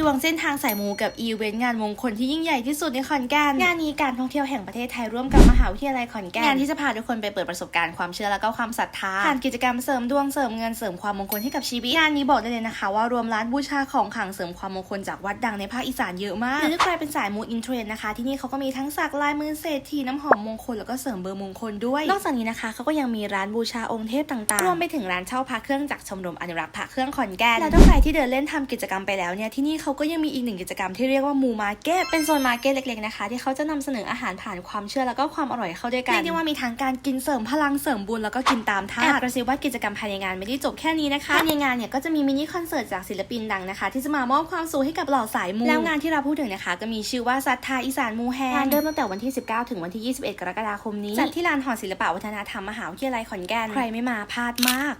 ดวงเส้นทางสายมูกับอีเวนต์งานมงคลที่ยิ่งใหญ่ที่สุดในขอนแก่นงานนี้การท่องเที่ยวแห่งประเทศไทยร่วมกับมหาวิทยาลัยขอนแก่นงานที่จะพาทุกคนไปเปิดประสบการณ์ความเชื่อแล้วก็ความศรัทธาผ่านกิจกรรมเสริมดวงเสริมเงินเสริมความมงคลให้กับชีวิตงานนี้บอกได้เลยนะคะ ว่ารวมร้านบูชาของขลังเสริมความมงคลจากวัดดังในภาคอีสานเยอะมากหรือถ้าใครเป็นสายมูอินเทรนนะคะ ที่นี่เขาก็มีทั้งสักลายมือเศรษฐีน้ำหอมมงคลแล้วก็เสริมเบอร์มงคลด้วยนอกจากนี้นะคะเขาก็ยังมีร้านบูชาองค์เทพต่างๆรวมไปถึงร้านเช่าพระเครื่องจากชมรมอนุรักษ์พระเครื่องขอนแก่นแล้วถ้าใครที่เดินเล่นทำกิจกรรมไปแล้วเนี่ยที่นี่เขาก็ยังมีอีกหนึ่งกิจกรรมที่เรียกว่ามูมาร์เก็ตเป็นโซนมาร์เก็ตเล็กๆนะคะ ที่เขาจะนำเสนออาหารผ่านความเชื่อแล้วก็ความอร่อยเข้าด้วยกันเรียกได้ว่ามีทั้งการกินเสริมพลังเสริมบุญแล้วก็กินตามธาตุแอบกระซิบว่ากิจกรรมภายในงานไม่ได้จบแค่นี้นะคะภายในงานเนี่ยก็จะมีมินิคอนเสิร์ตจากศิลปินดังนะคะ ที่จะมามอบความสุขให้กับเหล่าสายมูแล้วงานที่เราพูดถึงนะคะ ก็มีชื่อว่าศรัทธาอีสานมูแฮงานเริ่มตั้งแต่วันที่ 19 ถึงวันที่ 21 กรกฎาคมนี้จัดที่ลานหอศิลปะวัฒนธรรมมหาวิทยาลัยขอนแก่นใครไม่มาพลาดมาก